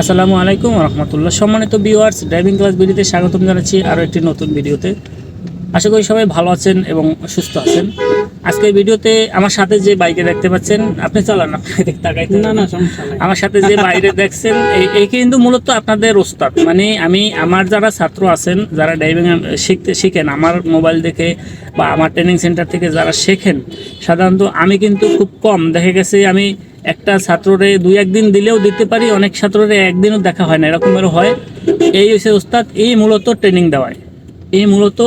আসসালামু আলাইকুম রহমতুল্লাহ। সম্মানিত ভিউয়ার্স ড্রাইভিং ক্লাস ভিডিওতে স্বাগতম জানাচ্ছি আরও একটি নতুন ভিডিওতে। আশা করি সবাই ভালো আছেন এবং সুস্থ আছেন। আজকের ভিডিওতে আমার সাথে যে বাইকে দেখতে পাচ্ছেন আপনি চালান না তাকাইতে না না আমার সাথে যে বাইরে দেখছেন এই- এই কিন্তু মূলত আপনাদের ওস্তাদ। মানে আমি আমার যারা ছাত্র আছেন যারা ড্রাইভিং শিখতে শিখেন আমার মোবাইল দেখে বা আমার ট্রেনিং সেন্টার থেকে যারা শেখেন সাধারণত আমি কিন্তু খুব কম। দেখা গেছে আমি একটা ছাত্ররে দুই একদিন দিলেও দিতে পারি, অনেক ছাত্ররে একদিনও দেখা হয় না, এরকমেরও হয়। এই হচ্ছে ওস্তাদ এই মূলত ট্রেনিং দেওয়ায়। এই মূলত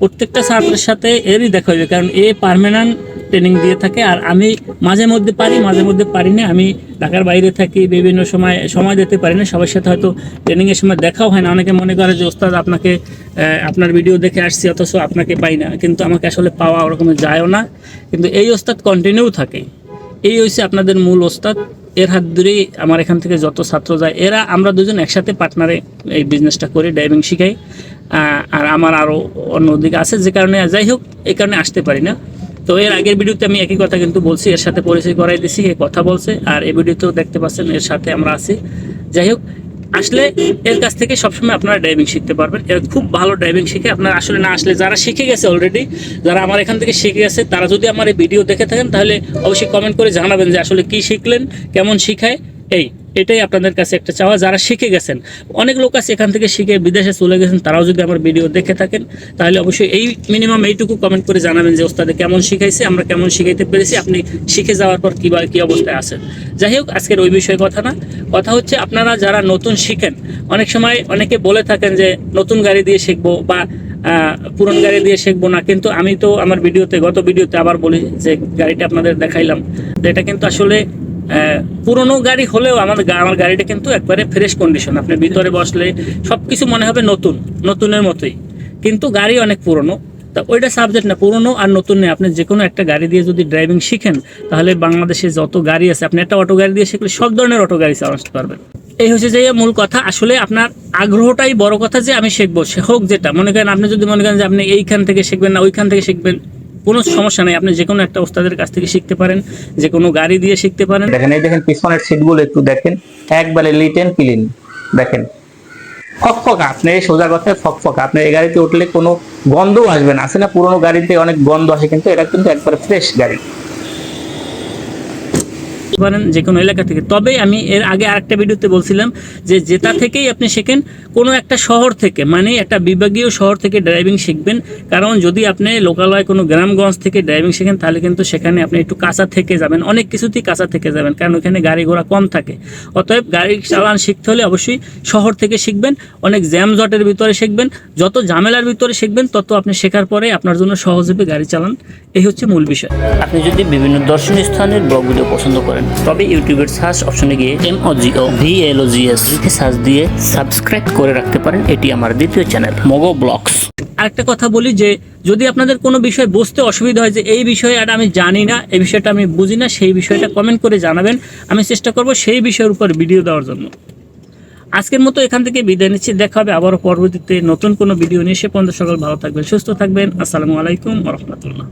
প্রত্যেকটা ছাত্রের সাথে এরই দেখা হইবে, কারণ এ পার্মানেন্ট ট্রেনিং দিয়ে থাকে, আর আমি মাঝে মধ্যে পারি, মাঝে মধ্যে পারি না। আমি ঢাকার বাইরে থাকি, বিভিন্ন সময় সময় দিতে পারি না, সবার সাথে হয়তো ট্রেনিংয়ের সময় দেখাও হয় না। অনেকে মনে করে যে ওস্তাদ আপনাকে আপনার ভিডিও দেখে আসছি, অথচ আপনাকে পাই না। কিন্তু আমাকে আসলে পাওয়া ওরকম যায়ও না। কিন্তু এই ওস্তাদ কন্টিনিউ থাকে। এই হয়েছে আপনাদের মূল ওস্তাদ। এর হাত ধরেই আমার এখান থেকে যত ছাত্র যায়, এরা আমরা দুজন একসাথে পার্টনারে এই বিজনেসটা করি ড্রাইভিং শিখাই। আর আমার আরও অন্য দিকে আছে, যে কারণে যাই হোক, এই কারণে আসতে পারি না। তো এর আগের ভিডিওতে আমি একই কথা কিন্তু বলছি, এর সাথে পরিচয় করাই দিছি, এ কথা বলছে। আর এই ভিডিওতেও দেখতে পাচ্ছেন, এর সাথে আমরা আছি। যাই হোক আসলে এর কাছ থেকে সবসময় আপনারা ড্রাইভিং শিখতে পারবেন। এর খুব ভালো ড্রাইভিং শিখে আপনারা আসলে না আসলে যারা শিখে গেছে অলরেডি যারা আমার এখান থেকে শিখে গেছে, তারা যদি আমার এই ভিডিও দেখে থাকেন, তাহলে অবশ্যই কমেন্ট করে জানাবেন যে আসলে কি শিখলেন, কেমন শিখায়, এই। এটাই আপনাদের কাছে একটা চাওয়া। যারা শিখে গেছেন, অনেক লোক আছে এখান থেকে শিখে বিদেশে চলে গেছেন, তারাও যদি আমার ভিডিও দেখে থাকেন, তাহলে অবশ্যই এই মিনিমাম এইটুকু কমেন্ট করে জানাবেন যে ওস্তাদে কেমন শিখাইছে, আমরা কেমন শিখাইতে পেরেছি, আপনি শিখে যাওয়ার পর কী কী অবস্থায় আছেন। যাই হোক, আজকের ওই বিষয়ে কথা না। কথা হচ্ছে আপনারা যারা নতুন শিখেন, অনেক সময় অনেকে বলে থাকেন যে নতুন গাড়ি দিয়ে শিখব বা পুরন গাড়ি দিয়ে শিখব না, কিন্তু আমি তো আমার ভিডিওতে, গত ভিডিওতে আবার বলি যে গাড়িটা আপনাদের দেখাইলাম। এটা কিন্তু আসলে পুরনো গাড়ি হলেও আমাদের আমার গাড়িটা কিন্তু একবারে ফ্রেশ কন্ডিশন আপনি ভিতরে বসলে সব কিছু মনে হবে নতুন, নতুনের মতোই। কিন্তু গাড়ি অনেক পুরনো। তা ওইটা সাবজেক্ট না, পুরনো আর নতুন নেই। আপনি যে কোনো একটা গাড়ি দিয়ে যদি ড্রাইভিং শিখেন, তাহলে বাংলাদেশে যত গাড়ি আছে, আপনি একটা অটো গাড়ি দিয়ে শিখলে সব ধরনের অটো গাড়ি চালাতে পারবেন। এই হচ্ছে যে মূল কথা। আসলে আপনার আগ্রহটাই বড় কথা যে আমি শিখব। সে হোক যেটা। মনে করেন আপনি যদি মনে করেন যে আপনি এইখান থেকে শিখবেন না, ওইখান থেকে শিখবেন। কোনো সমস্যা নেই। আপনি যে কোনো একটা ওস্তাদের কাছ থেকে শিখতে পারেন যে কোনো গাড়ি দিয়ে শিখতে পারেন। দেখেন, এই দেখেন পিছনের সিটগুলো একটু দেখেন। একবারে লিট লিটেন ক্লিন দেখেন ফকফকা আপনি এই সোজা কথায় ফকফকা আপনি এই গাড়িতে উঠলে কোনো গন্ধও আসবে না। আসে না পুরোনো গাড়িতে অনেক গন্ধ আসে, কিন্তু এটা কিন্তু একবারে ফ্রেশ গাড়ি। পারেন যে কোনো এলাকা থেকে। তবে আমি এর আগে আরেকটা ভিডিওতে বলছিলাম যে যেটা থেকেই আপনি শেখেন, কোনো একটা শহর থেকে মানে একটা বিভাগীয় শহর থেকে ড্রাইভিং শিখবেন। কারণ যদি আপনি লোকালয় কোনো গ্রামগঞ্জ থেকে ড্রাইভিং শেখেন, তাহলে কিন্তু সেখানে আপনি একটু কাঁচা থেকে যাবেন, অনেক কিছুতেই কাঁচা থেকে যাবেন, কারণ ওখানে গাড়ি ঘোড়া কম থাকে। অতএব গাড়ি চালান শিখতে হলে অবশ্যই শহর থেকে শিখবেন, অনেক জ্যাম জটের ভিতরে শিখবেন, যত ঝামেলার ভিতরে শিখবেন, তত আপনি শেখার পরে আপনার জন্য সহজ হবে গাড়ি চালান। এই হচ্ছে মূল বিষয়। আপনি যদি বিভিন্ন দর্শনীয় স্থানের ব্লগ ভিডিও পছন্দ করেন তবে ইউটিউবের সার্চ অপশনে গিয়ে M O G O V L O G S লিখে সার্চ দিয়ে সাবস্ক্রাইব করে রাখতে পারেন। এটি আমার দ্বিতীয় চ্যানেল মগো ব্লগস আরেকটা কথা বলি যে, যদি আপনাদের কোনো বিষয় বুঝতে অসুবিধা হয় যে এই বিষয়ে আর আমি জানি না, এই বিষয়টা আমি বুঝি না, সেই বিষয়টা কমেন্ট করে জানাবেন। আমি চেষ্টা করব সেই বিষয়ের উপর ভিডিও দেওয়ার জন্য। আজকের মতো এখান থেকে বিদায় নিচ্ছি। দেখা হবে আবারও পরবর্তীতে নতুন কোনো ভিডিও নিয়ে। সে পর্যন্ত সকল ভালো থাকবেন, সুস্থ থাকবেন। আসসালামু আলাইকুম রহমতুল্লাহ।